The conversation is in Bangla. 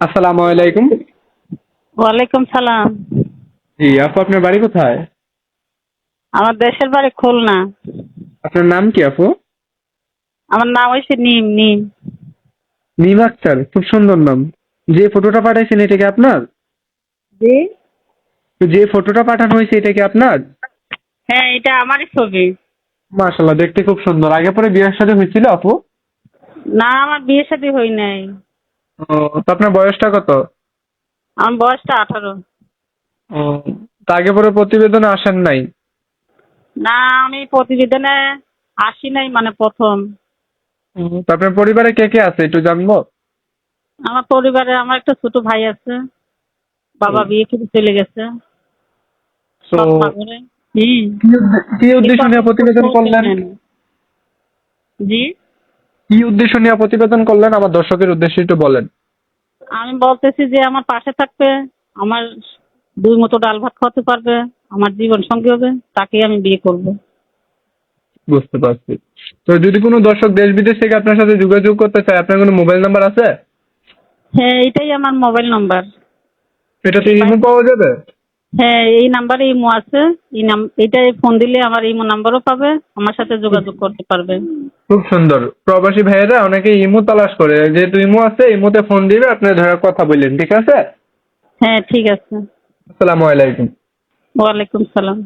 আসসালামু আলাইকুম। ওয়ালাইকুম সালাম। জি আপু আপনার বাড়ি কোথায়? আমার দেশের বাড়ি খুলনা। আপনার নাম কি আপু? আমার নাম হয়েছে নিম নিম। নিম আক্তার খুব সুন্দর নাম। যে ফটোটা পাঠাইছেন এটা কি আপনার? জি। যে ফটোটা পাঠানো হয়েছে এটা কি আপনার? হ্যাঁ এটা আমারই ছবি। মাশাল্লাহ দেখতে খুব সুন্দর। আগে পরে বিয়ের সাথে হয়েছিল আপু? না আমার বিয়ে শাদী হই নাই। ও, তো আপনার বয়সটা কত? আমার বয়সটা আঠারো। ও, তো আগে পরে প্রতিবেদনে আসেন নাই? না আমি প্রতিবেদনে আসি নাই মানে প্রথম। তো আপনার পরিবারে কে কে আছে একটু জানব? আমার পরিবারে আমার একটা ছোট ভাই আছে বাবা বিয়ে করে চলে গেছে। তো কি উদ্দেশ্য নিয়ে প্রতিবেদন করলেন? জি? কি উদ্দেশ্য নিয়ে প্রতিবেদন করলেন? আমার দর্শকের উদ্দেশ্যে একটু বলেন। আমি বলতেছি যে আমার পাশে থাকবে আমার দুই মতো ডাল ভাত খাওয়াতে পারবে আমার জীবন সঙ্গী হবে তাকেই আমি বিয়ে করব। বুঝতে পারছি। তো যদি কোনো দর্শক দেশ বিদেশ থেকে আপনার সাথে যোগাযোগ করতে চায় আপনার কোনো মোবাইল নাম্বার আছে? হ্যাঁ এটাই আমার মোবাইল নাম্বার। এটাতে ইমো পাওয়া যাবে? হ্যাঁ এই নাম্বারে ইমো আছে। এই নাম এটাই ফোন দিলে আমার ইমো নাম্বারও পাবে। আমার সাথে যোগাযোগ করতে পারবে। খুব সুন্দর। প্রবাসী ভাইয়েরা অনেকে ইমো তালাশ করে। যেহেতু ইমো আছে ইমোতে ফোন দিবে আপনি ধরে কথা বললেন ঠিক আছে? হ্যাঁ ঠিক আছে। আসসালামু আলাইকুম। ওয়ালাইকুম সালাম।